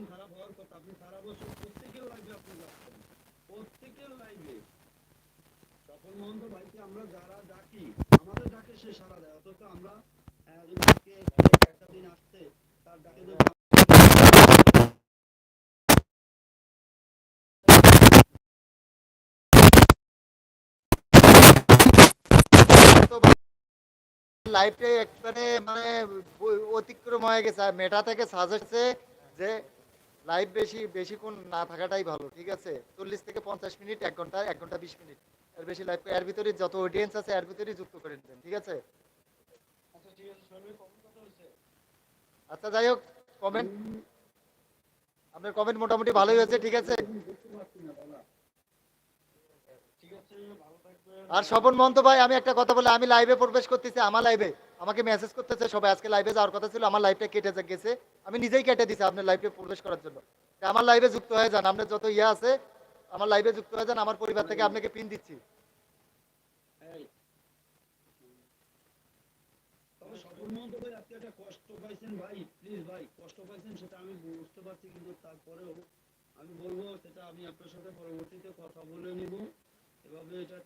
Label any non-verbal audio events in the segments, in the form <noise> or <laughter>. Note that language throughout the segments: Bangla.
মন খারাপ হওয়ার কথা, আপনি সারা বছর প্রত্যেকের লাইভে আপনি যাচ্ছেন। প্রত্যেকের লাইভে সফল মহন্ত ভাইকে আমরা যারা ডাকি, আমাদের ডাকে সে সারা দেয়। অথচ আমরা যদি একটা দিন আসছে তার ডাকে লাইফে একবারে মানে অতিক্রম হয়ে গেছে। মেটা থেকে সাজেস্টে যে লাইভ বেশি বেশিক্ষণ না থাকাটাই ভালো ঠিক আছে? চল্লিশ থেকে পঞ্চাশ মিনিট এক ঘণ্টা এক ঘণ্টা বিশ মিনিট। এর বেশি লাইভ এর ভিতরে যত অডিয়েন্স আছে এর ভিতরেই যুক্ত করে নেবেন ঠিক আছে? আচ্ছা আচ্ছা যাই হোক কমেন্ট আপনার কমেন্ট মোটামুটি ভালোই হয়েছে ঠিক আছে? আর স্বপন মহন্ত ভাই আমি একটা কথা বলে আমি লাইভে প্রবেশ করতেছি আমার লাইভে আমাকে মেসেজ করতেছে, সবাই আজকে লাইভে যাওয়ার কথা ছিল, আমার লাইভটা কেটে গেছে। আমি নিজেই কেটে দিছি আপনার লাইভে প্রবেশ করার জন্য। আমার লাইভে যুক্ত হয়ে যান, আপনার যত ইয়ে আছে, আমার লাইভে যুক্ত হয়ে যান, আমার পরিবার থেকে আপনাকে পিন দিচ্ছি। আমি আমি বলব, সেটা আমি আপনার সাথে পরবর্তীতে কথা বলে নিব। এভাবে এটা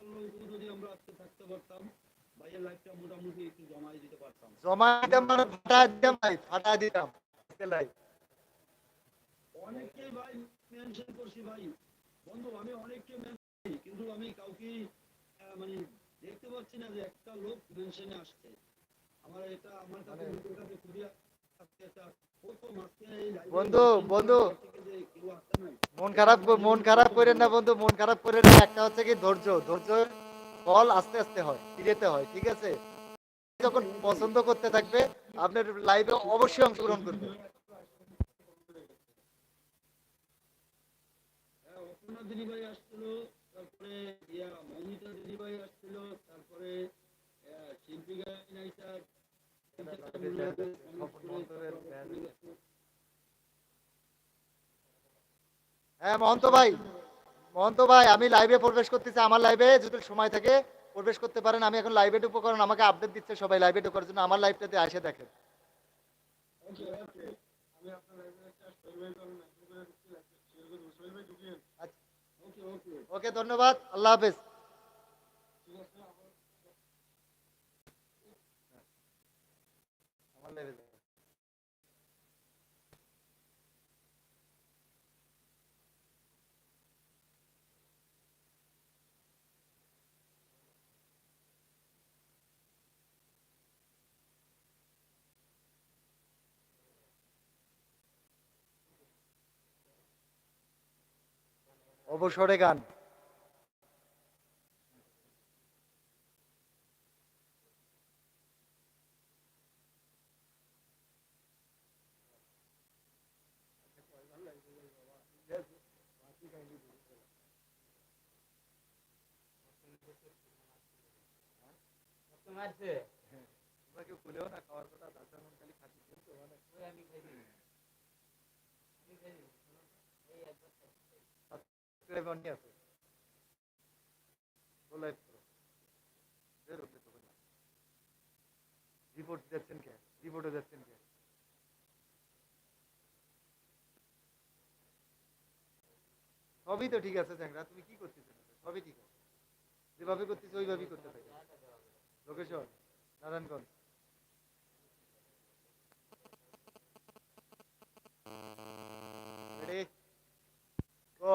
ঠিক যদি আমরা আজকে থাকতে পারতাম ভাইয়ের লাইফটা মোটামুটি একটু জমাই দিতে পারতাম। জমা দিতাম মানে ফাটা দিতাম ভাই ফাটা দিতাম। লাইভ অনেককে ভাই মেনশন করছি ভাই। বন্ধু আমি অনেককে মেনশন কিন্তু আমি কাউকে মানে দেখতে পাচ্ছি না যে একটা লোক মেনশনে আসছে। আমার এটা আমার কাছে নিজের কাছে খুবই একটা বন্ধু, বন্ধু। মন খারাপ মন খারাপ করেন না বন্ধু মন খারাপ করেন না। একটা হচ্ছে কি ধৈর্য ধৈর্য ফল আস্তে আস্তে হয় ফিরেতে হয় ঠিক আছে? যখন পছন্দ করতে থাকবে আপনার লাইভে অবশ্যই অংশগ্রহণ করবে। হ্যাঁ, তারপরে হ্যাঁ মহন্ত ভাই মহন্ত ভাই, আমি লাইভে প্রবেশ করতেছি, আমার লাইভে যদি সময় থাকে, প্রবেশ করতে পারেন। আমি এখন লাইভে ঢুকবো, কারণ আমাকে আপডেট দিচ্ছে সবাই লাইভে ঢোকার জন্য। আমার লাইভটাতে আসে দেখেন। ওকে ওকে আমি আপনার লাইভে একটা সার্ভে করুন একটু করে দিচ্ছি শেয়ার করুন সার্ভে ঢুকিয়ে আচ্ছা, ওকে ওকে ওকে ধন্যবাদ আল্লাহ হাফেজ ঠিক আছে আবার লাইভে অবসরে গান। তোমরা কেউ খুলেও না খাওয়ার কথা দাদা মন খালি খাচ্ছি কিন্তু মানে সাবস্ক্রাইব অন আছে বলে বের হতে তো বলে রিপোর্ট যাচ্ছেন কে রিপোর্টে যাচ্ছেন কে সবই তো ঠিক আছে চ্যাংরা তুমি কি করতেছো সবই ঠিক আছে যেভাবে করতেছো ওইভাবেই করতে থাকো লোকেশন নারায়ণগঞ্জ রেডি. গো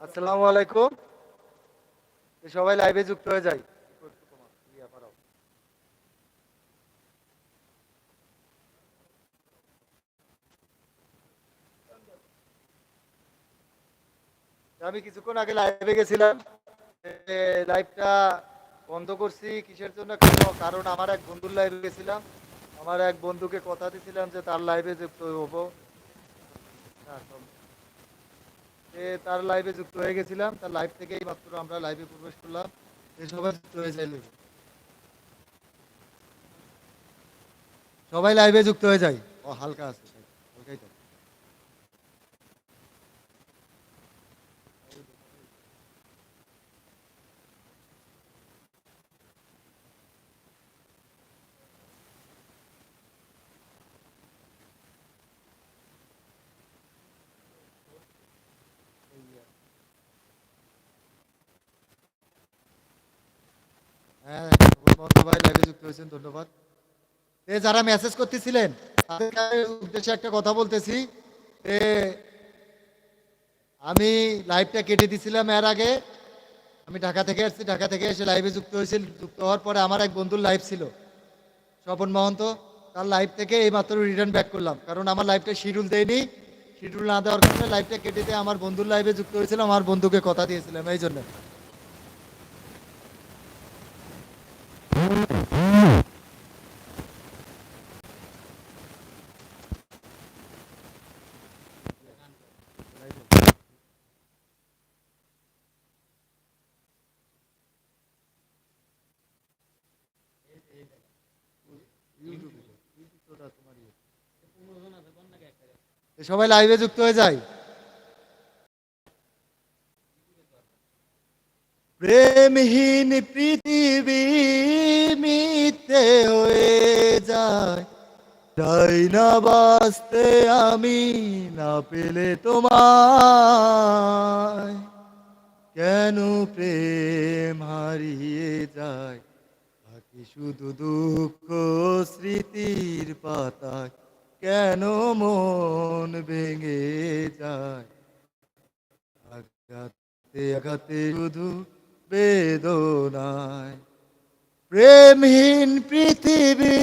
আসসালামু আলাইকুম। সবাই লাইভে যুক্ত হয়ে যায় আমি কিছুক্ষণ আগে লাইভে গেছিলাম লাইভটা বন্ধ করছি কিসের জন্য কারণ আমার এক বন্ধুর লাইভে গেছিলাম। আমার এক বন্ধুকে কথা দিয়েছিলাম যে তার লাইভে যুক্ত হব। তার লাইভে যুক্ত হয়ে গেছিলাম। তার লাইভ থেকেই মাত্র আমরা লাইভে প্রবেশ করলাম। সবাই যুক্ত হয়ে live সবাই লাইভে যুক্ত হয়ে যায়। ও, হালকা আছে হালকাই থাক। হ্যাঁ ভাই লাইভে যুক্ত হয়েছেন, ধন্যবাদ। এ যারা মেসেজ করতেছিলেন, তাদের উদ্দেশ্যে একটা কথা বলতেছি, এ আমি লাইভটা কেটে দিছিলাম এর আগে। আমি ঢাকা থেকে আসছি, ঢাকা থেকে এসে লাইভে যুক্ত হয়েছি, যুক্ত হওয়ার পরে আমার এক বন্ধুর লাইভ ছিল, স্বপন মহন্ত। তার লাইভ থেকে এই মাত্র রিটার্ন ব্যাক করলাম, কারণ আমার লাইভটা শিডিউল দেয়নি। শিডিউল না দেওয়ার কারণে লাইভটা কেটে দিয়ে আমার বন্ধুর লাইভে যুক্ত হয়েছিলাম, আমার বন্ধুকে কথা দিয়েছিলাম, এই জন্য। সবাই লাইভে যুক্ত হয়ে যায়। প্রেমহীন পৃথিবী মিথ্যে হয়ে যায়। চাই না বাঁচতে আমি না পেলে তোমায়? কেন প্রেম হারিয়ে যায়? থাকি শুধু দুঃখ স্মৃতির পাতায়। কেন মন ভেঙে যায়? আঘাতে আঘাতে শুধু বেদনায়। প্রেমহীন পৃথিবী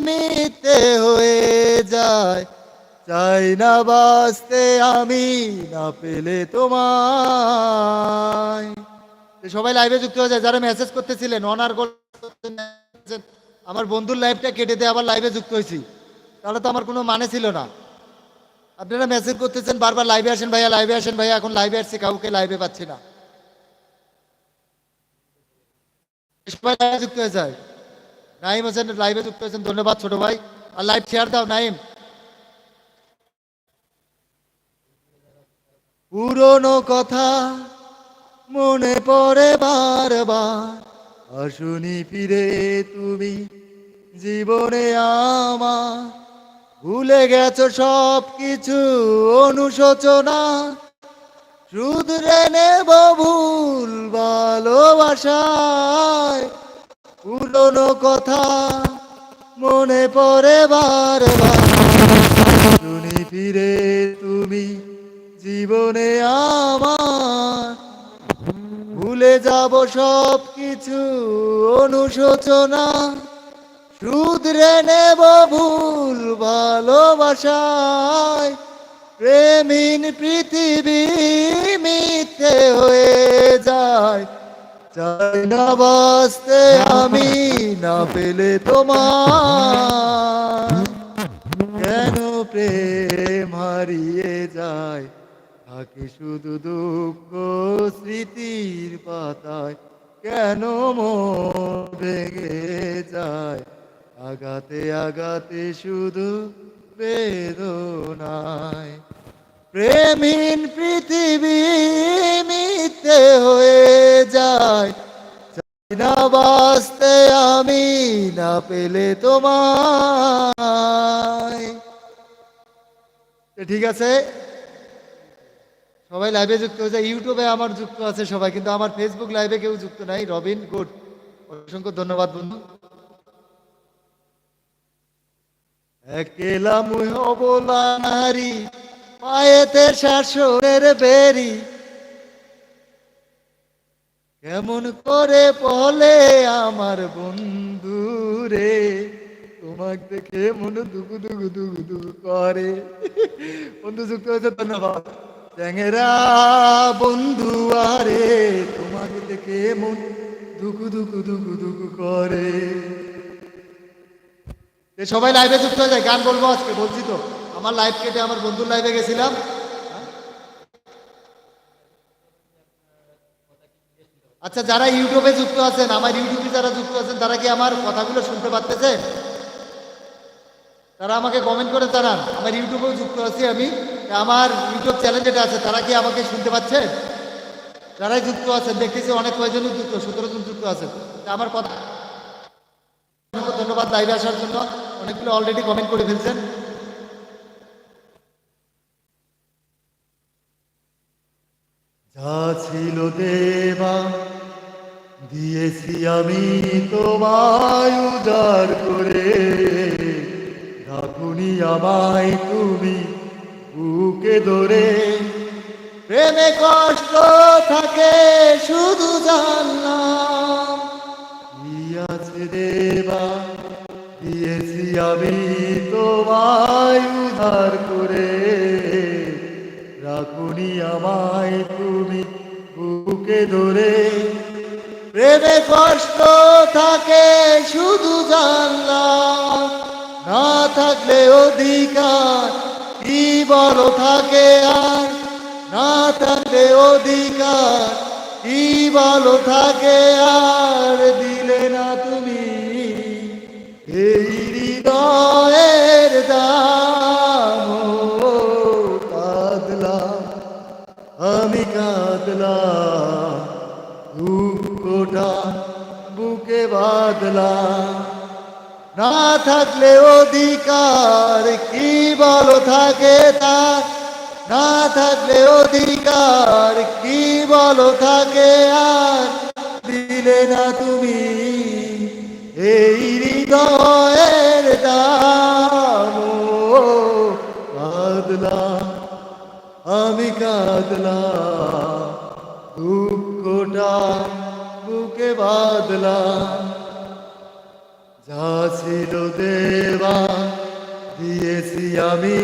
মিথ্যে হয়ে যায়। চাই না বাঁচতে আমি, না পেলে তোমায়। সবাই লাইভে যুক্ত হয়ে যায়, যারা মেসেজ করতেছিলেন, অনার আমার বন্ধুর লাইভটা কেটে দিয়ে আবার লাইভে যুক্ত হয়েছি। তাহলে তো আমার কোনো মানে ছিল না। আপনারা মেসেজ করতেছেন, বারবার লাইভে আসেন ভাইয়া লাইভে আসেন ভাইয়া, এখন লাইভে আসছি, কাউকে লাইভে পাচ্ছি না। যুক্ত হয়ে যায়। নাইম হোসেন লাইভে যুক্ত হয়েছেন, ধন্যবাদ ছোট ভাই। আর লাইভ শেয়ার দাও, নাইম। পুরনো কথা মনে পড়ে বারবার। আসুনি ফিরে তুমি, জীবনে আমার ভুলে গেছো সব কিছু অনুশোচনা? শুধরে নেব ভুল ভালোবাসায়। পুরনো কথা মনে পড়ে বারবার। শুনি ফিরে তুমি, জীবনে আমার। ভুলে যাব সব কিছু অনুশোচনা। শুধরে নেব ভুল ভালোবাসায়। প্রেমিন পৃথিবী মিথ্যে হয়ে যায়। চাই না বাঁচতে আমি, না পেলে তোমার। কেন প্রেম হারিয়ে যায়? থাকে শুধু দুঃখ স্মৃতির পাতায়। কেন মন ভেঙে যায়? আগাতে আগাতে শুধু বেদনায়। প্রেমহীন পৃথিবী মিথ্যে হয়ে যায়। না বাঁচতে আমি, না পেলে তোমায়। ঠিক আছে? সবাই লাইভে যুক্ত হয়েছে। ইউটিউবে আমার যুক্ত আছে সবাই, কিন্তু আমার ফেসবুক লাইভে কেউ যুক্ত নাই। রবিন, গুড। অসংখ্য ধন্যবাদ, বন্ধু। একেলা মুই হব নারী, পায়েতে শাসনের বেরি। কেমন করে বলে আমার বন্ধু রে তোমাকে দেখে মনে দুগু দুগু দুগু দুগু করে। বন্ধু, যুক্ত হয়েছে, ধন্যবাদ। চ্যাংরা বন্ধু, আরে, তোমাকে দেখে মন দুগু দুগু দুগু দুগু করে। এ সবাই লাইভে যুক্ত হয়ে যায়, গান বলব আজকে, বলছি তো। আমার লাইভ কেটে আমার বন্ধুর লাইভে গেছিলাম। আচ্ছা যারা ইউটিউবে যুক্ত আছেন, আমার ইউটিউবে যারা যুক্ত আছেন, তারা কি আমার কথাগুলো শুনতে পারতেছে? তারা আমাকে কমেন্ট করে জানান। আমার ইউটিউবেও যুক্ত আছি আমি। আমার ইউটিউব চ্যানেল যেটা আছে, তারা কি আমাকে শুনতে পাচ্ছে? যারাই যুক্ত আছেন, দেখতেছি অনেক কয়জনই যুক্ত, সতেরো জন যুক্ত আছেন। তা আমার কথা ধন্যবাদ লাইভে আসার জন্য। অনেকগুলো অলরেডি কমেন্ট করে ফেলছেন। যা ছিল দেবা, দিয়েছি আমি তোমায় উদার করে। ডাকুনি আমায় তুমি বুকে ধরে। প্রেমে কষ্ট থাকে, শুধু জানলাম। আছে দেবা দিয়েছি আমি তোমায় উধার করে রাখুনি আমায় তুমি বুকে ধরে প্রেমে কষ্ট থাকে শুধু জানলাম না থাকলে অধিকার কি বলো থাকে আর না থাকলে অধিকার কি বলো থাকে আর দিলে না তুমি। এই হৃদয়ের দাম ও কাঁদলাম আমি কাঁদলাম দুঃখটা বুকে বাঁধলাম না থাকলে অধিকার কি বলো থাকে তার? না থাকলে অধিকার কি বলো থাকে আর? দিলে না তুমি এই হৃদয়ের দাম। আমি কাঁদলাম দুঃখটা বুকে বাঁধলাম যা ছিল দেবা দিয়েছি আমি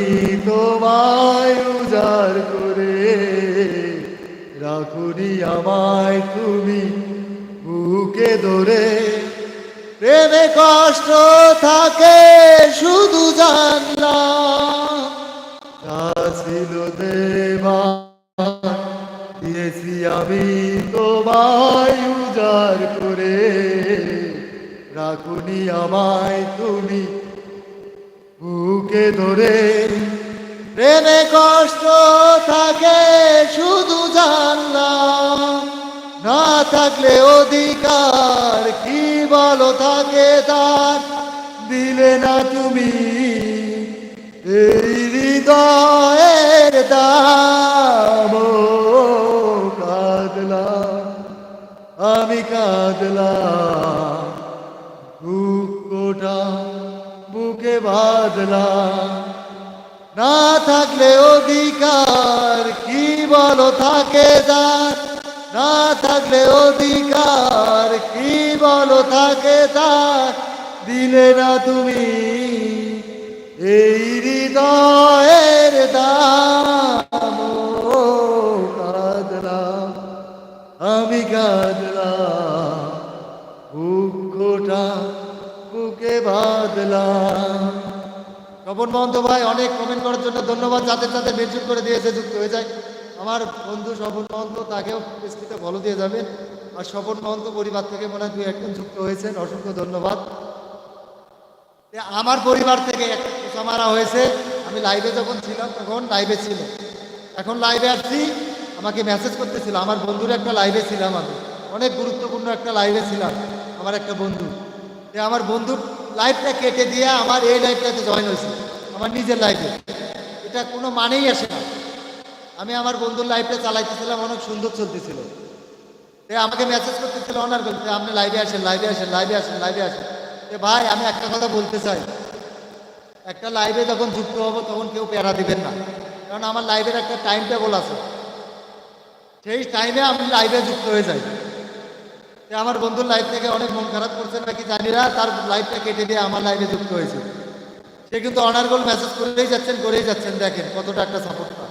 তোমায় উজাড় করে। রাখুনি আমায় তুমি বুকে ধরে। প্রেমে কষ্ট থাকে শুধু জানলাম দেবা, দিয়েছি আমি তোমায় উজাড় করে। রাখুনি আমায় তুমি বুকে ধরে প্রেমে কষ্ট থাকে, শুধু জানলাম না থাকলে অধিকার, কি বলো থাকে তার? দিলে না তুমি এই হৃদয়ের দাম। ও, কাঁদলাম। আমি কাঁদলাম। বাঁধলাম না থাকলে অধিকার কি বলো, থাকে তার না থাকলে অধিকার কি বলো, থাকে তার দিলে না তুমি এই হৃদয়ের দাম। কাঁদলাম আমি কাঁদলাম বুকে বাঁধলাম স্বপন মহন্ত ভাই, অনেক কমেন্ট করার জন্য ধন্যবাদ। যাদের যাদের মেনশন করে দিয়েছে, যুক্ত হয়ে যায়। আমার বন্ধু স্বপন মহন্ত, তাকেও পেজটিতে ফলো দিয়ে যাবেন আর স্বপন মহন্ত পরিবার থেকে মনে হয় দুই একজন যুক্ত হয়েছেন। অসংখ্য ধন্যবাদ। আমার পরিবার থেকে একটা মারা হয়েছে। আমি লাইভে যখন ছিলাম, তখন লাইভে ছিল। এখন লাইভে আসছি আমাকে মেসেজ করতেছিল, আমার বন্ধুর একটা লাইভে ছিলাম আমি। অনেক গুরুত্বপূর্ণ একটা লাইভে ছিলাম, আমার একটা বন্ধু। আমার বন্ধুর লাইভটা কেটে দিয়ে আমার এই লাইভটাতে জয়েন হয়েছে। আমার নিজের লাইফে এটা কোনো মানেই আসে না। আমি আমার বন্ধুর লাইফটা চালাইতেছিলাম, অনেক সুন্দর চলতেছিল। আমাকে মেসেজ করতেছিল, অনার বলতে আপনি লাইভে আসেন লাইভে আসেন লাইভে আসেন লাইভে আসেন। এ ভাই, আমি একটা কথা বলতে চাই। একটা লাইভে যখন যুক্ত হব, তখন কেউ প্যারা দিবেন না। কারণ আমার লাইভের একটা টাইম টেবল আছে। সেই টাইমে আমি লাইভে যুক্ত হয়ে যাই। যে আমার বন্ধুর লাইফ থেকে অনেক মন খারাপ করছে, নাকি জানি না, তার লাইফটা কেটে দিয়ে আমার লাইফে যুক্ত হয়েছে। সে কিন্তু অনার্গল মেসেজ করেই যাচ্ছেন করেই যাচ্ছেন, দেখেন কতটা একটা সাপোর্ট পায়।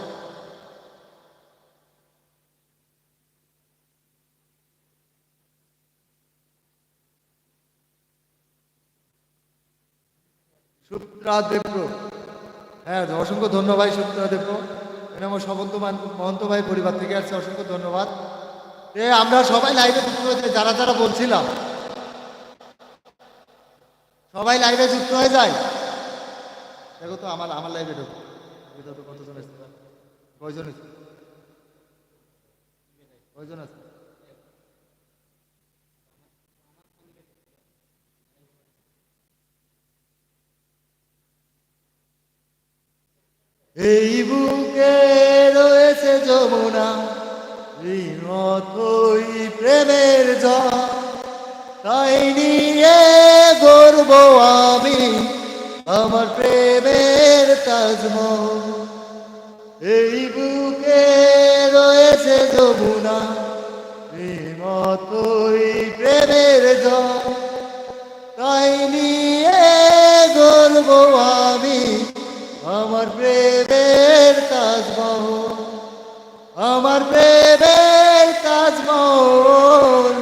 সুপ্রা দেব্র হ্যাঁ অসংখ্য ধন্যবাদ সুপ্রা দেব্র আমার সমন্ত মান- মহন্ত ভাই পরিবার থেকে আসছে, অসংখ্য ধন্যবাদ। এ, আমরা সবাই লাইভে যুক্ত হয়েছে, যারা যারা বলছিলাম। সবাই লাইভে যুক্ত হয়ে যায়। দেখো তো, আমার আমার লাইভে ঢোকো। কতজন কয়জন আছে কয়জন আছে? এই বুকে রয়েছে যমুনা। মতই প্রেমের তাই নিয়ে গর্ব আমি আমার প্রেমের তাজমহল। এই বুকে রয়েছে যমুনা মতই প্রেমের তাই নিয়ে গর্ব আমি আমার প্রেমের তাজমহল। আমার প্রেমের তাজমহল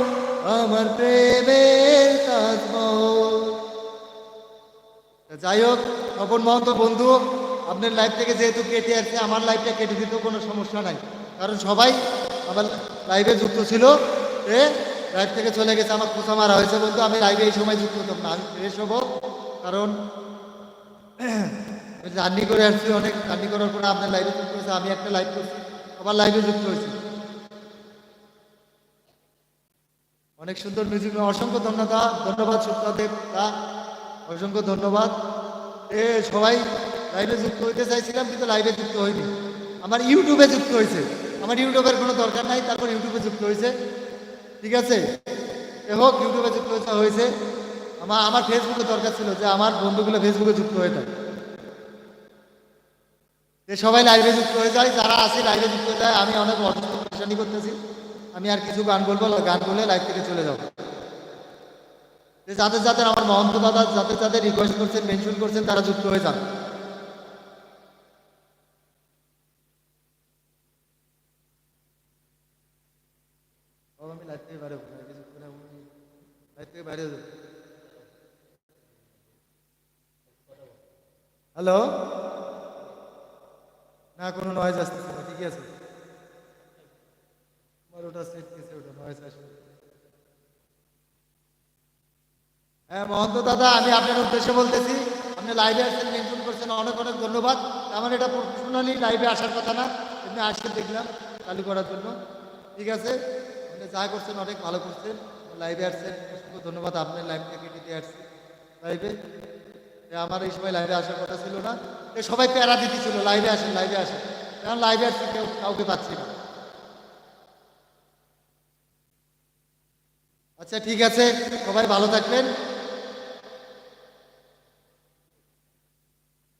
আমার প্রেমের তাজমহল যাই হোক তপন মহন্ত, বন্ধু, আপনার লাইফ থেকে যেহেতু কেটে আসছে, আমার লাইফটা কেটে দিতেও কোনো সমস্যা নাই। কারণ সবাই আমার লাইভে যুক্ত ছিল, এ লাইফ থেকে চলে গেছে, আমার খোঁচা মারা হয়েছে, বন্ধু, আমি লাইভে এই সময় যুক্ত হতাম না, আমি ফ্রেশ হব। কারণ <clears throat> জার্নি করে আসছি, অনেক জার্নি করার পরে আপনার লাইভে যুক্ত হয়েছে, আমি একটা লাইভ করছি। আবার লাইভে যুক্ত হয়েছে। অনেক সুন্দর মিউজিক অসংখ্য ধন্যবাদ ধন্যবাদ সুপ্রদেব দা, অসংখ্য ধন্যবাদ। এ, সবাই লাইভে যুক্ত হইতে চাইছিলাম, কিন্তু লাইভে যুক্ত হয়নি আমার ইউটিউবে যুক্ত হয়েছে আমার ইউটিউবের কোনো দরকার নাই, তারপর ইউটিউবে যুক্ত হয়েছে ঠিক আছে? এ হোক ইউটিউবে যুক্ত হয়েছে আমার আমার ফেসবুকে দরকার ছিল যে আমার বন্ধুগুলো ফেসবুকে যুক্ত হয়ে থাকে। যে সবাই লাইভে যুক্ত হয়ে যায় যারা আছে লাইভে যুক্ত হয়ে যায় আমি অনেক অসুস্থ পরেশানি করতেছি। আমি আর কিছু গান বলব গান বলে লাইভ থেকে চলে যাব। যাদের যাদের আমার মহন্ত দাদা যাদের যাদের রিকোয়েস্ট করছেন মেনশন করছেন তারা যুক্ত হয়ে যান। বাবা, না, কোনো নয়েজ আসতেছে না, ঠিকই আছে। আমার ওটা সেট গেছে, ওটা নয়েজ আসবে হ্যাঁ মহন্ত দাদা, আমি আপনার উদ্দেশ্যে বলতেছি, আপনি লাইভে আসছেন মেনশন করছেন, অনেক অনেক ধন্যবাদ। আমার এটা প্রফেশনালি লাইভে আসার কথা না, এমনি আসতে দেখলাম, চালু করার জন্য। ঠিক আছে? আপনি যা করছেন, অনেক ভালো করছেন। লাইভে আসছেন, অসংখ্য ধন্যবাদ, আপনার লাইভ থেকে দিতে আসছে লাইভে আমার এই সময় লাইভে আসার কথা ছিল না। এ সবাই প্যারা দিতে ছিল লাইভে আসেন লাইভে আসেন। কারণ লাইভে আসতে কেউ কাউকে পাচ্ছি না। আচ্ছা ঠিক আছে। সবাই ভালো থাকবেন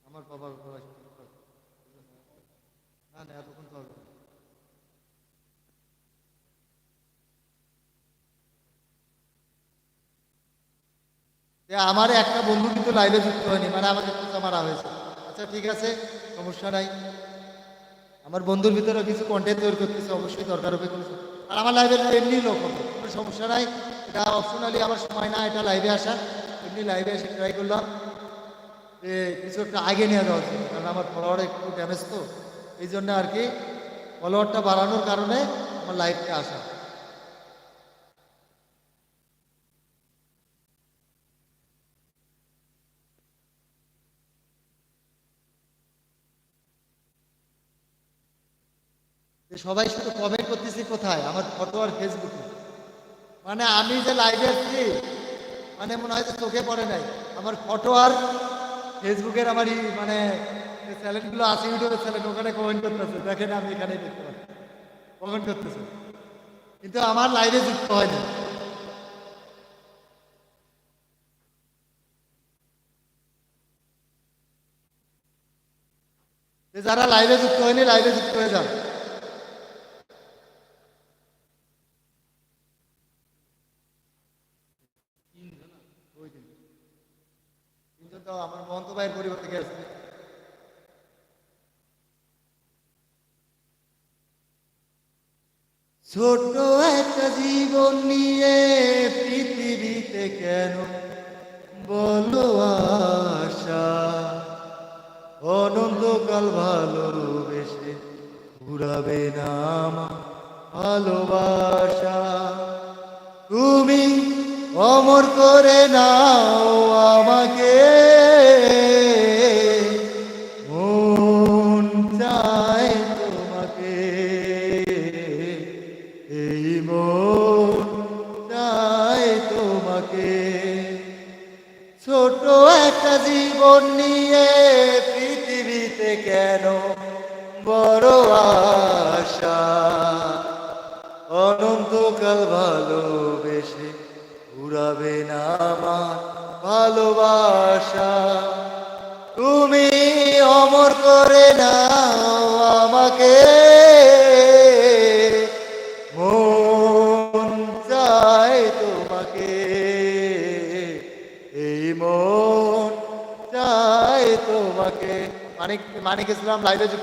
আমার বাবার বয়স না না এতক্ষণ তো হবে না। যে আমার একটা বন্ধু কিন্তু লাইভে যুক্ত হয়নি মানে আমাকে খোঁচা মারা হয়েছে। আচ্ছা ঠিক আছে, সমস্যা নাই। আমার বন্ধুর ভিতরে কিছু কন্টেন্ট তৈরি করতেছে, অবশ্যই দরকার হবে কোনো আর আমার লাইভে এমনি লোক হবে, কোনো সমস্যা নাই। এটা অপশনালি আমার সময় না, এটা লাইভে আসা। এমনি লাইভে এসে ট্রাই করলাম। যে কিছু একটা আগে নিয়ে যাওয়া উচিত, কারণ আমার ফলোয়ার একটু ড্যামেজ তো। এই জন্য আর কি ফলোয়ারটা বাড়ানোর কারণে আমার লাইভে আসা। সবাই শুধু কমেন্ট করতেছি কোথায়? আমার ফটো আর ফেসবুকে মানে আমি যে লাইভে আসছি মানে মনে হয় যে চোখে পড়ে নাই। আমার ফটো আর ফেসবুকের আমার মানে চ্যানেলগুলো আছে ইউটিউবের চ্যানেল ওখানে কমেন্ট করতেছে। দেখেন আমি এখানে দেখতে পাচ্ছি। কমেন্ট করতেছে। কিন্তু আমার লাইভে যুক্ত হয়নি যারা লাইভে যুক্ত হয়নি লাইভে যুক্ত হয়ে যান। ছোট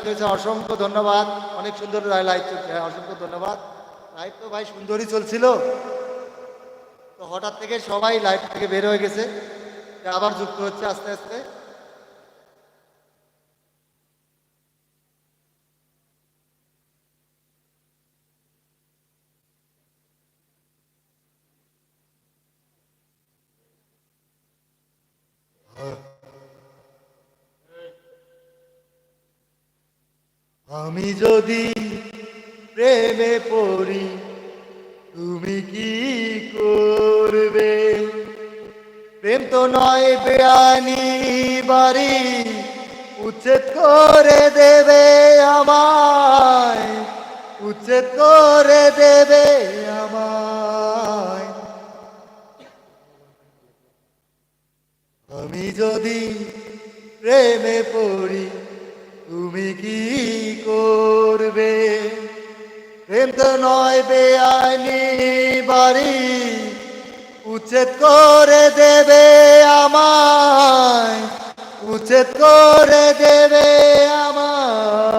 লাইভে হয়েছে অসংখ্য ধন্যবাদ। অনেক সুন্দর লাইট চলছে হ্যাঁ, অসংখ্য ধন্যবাদ। লাইট তো ভাই সুন্দরই চলছিল। তো হঠাৎ থেকে সবাই লাইট থেকে বের হয়ে গেছে। আবার যুক্ত হচ্ছে আস্তে আস্তে। আমি যদি প্রেমে পড়ি, তুমি কি করবে? প্রেম তো নয় বেআনি বাড়ি উচ্ছেদ করে দেবে আমায়, উচ্ছেদ করে দেবে আমায়। আমি যদি প্রেমে পড়ি তুমি কি করবে? প্রেম তো নয় বেআইনি বাড়ি। উচ্ছেদ করে দেবে আমায়। উচ্ছেদ করে দেবে আমায়।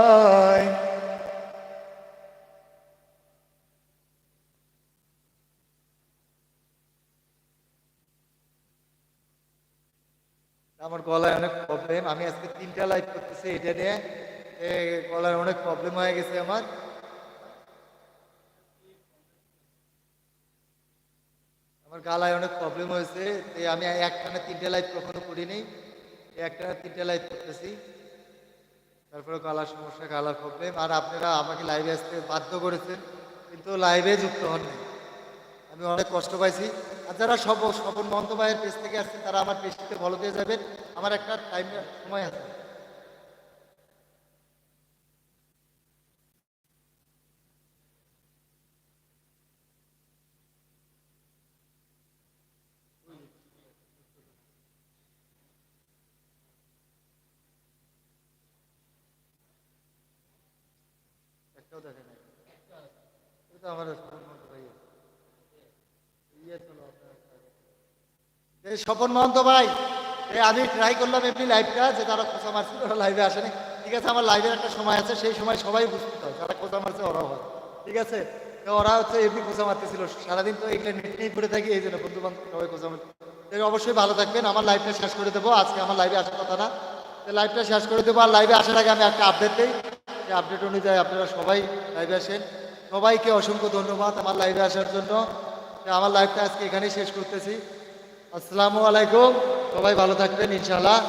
আমার গলায় অনেক প্রবলেম আমি আজকে তিনটা লাইভ করতেছি এটা নিয়ে। গলায় অনেক প্রবলেম হয়ে গেছে আমার। আমার গালায় অনেক প্রবলেম হয়েছে। আমি একটানা তিনটে লাইভ কখনো করিনি। এই একটানা তিনটে লাইভ করতেছি। তারপরে গলার সমস্যা, গালার প্রবলেম আর আপনারা আমাকে লাইভে আসতে বাধ্য করেছেন, কিন্তু লাইভে যুক্ত হননি। আমি অনেক কষ্ট পাইছি। আর যারা সব স্বপন ভাইয়ের পেজ থেকে আসছেন, তারা আমার পেজটিতে ফলো দিয়ে যাবেন। আমার একটা টাইম সময় আছে। আমার স্বপন মহন্ত ভাই ইয়ে চলো আপনার এই স্বপন মহন্ত ভাই আমি ট্রাই করলাম এমনি লাইভটা যে তারা খোঁচা মারছিল, ওরা লাইভে আসেনি। ঠিক আছে, আমার লাইভের একটা সময় আছে, সেই সময় সবাই বুঝতে হয়, যারা খোঁচা মারছে ওরাও হয়। ঠিক আছে? ওরা হচ্ছে এমনি খোঁচা মারতেছিল। সারাদিন তো এগুলো নেট নিয়েই পড়ে থাকি, এই জন্য বন্ধু বান্ধব সবাই খোঁচা মারতে অবশ্যই ভালো থাকবেন, আমার লাইভটা শেষ করে দেবো, আজকে আমার লাইভে আসার কথা না। লাইভটা শেষ করে দেবো, আর লাইভে আসার আগে আমি একটা আপডেট দিই। সেই আপডেট অনুযায়ী আপনারা সবাই লাইভে আসেন। সবাইকে অসংখ্য ধন্যবাদ আমার লাইভে আসার জন্য। আমার লাইভটা আজকে এখানেই শেষ করতেছি। আসসালামু আলাইকুম। সবাই ভালো থাকবেন ইনশাআল্লাহ।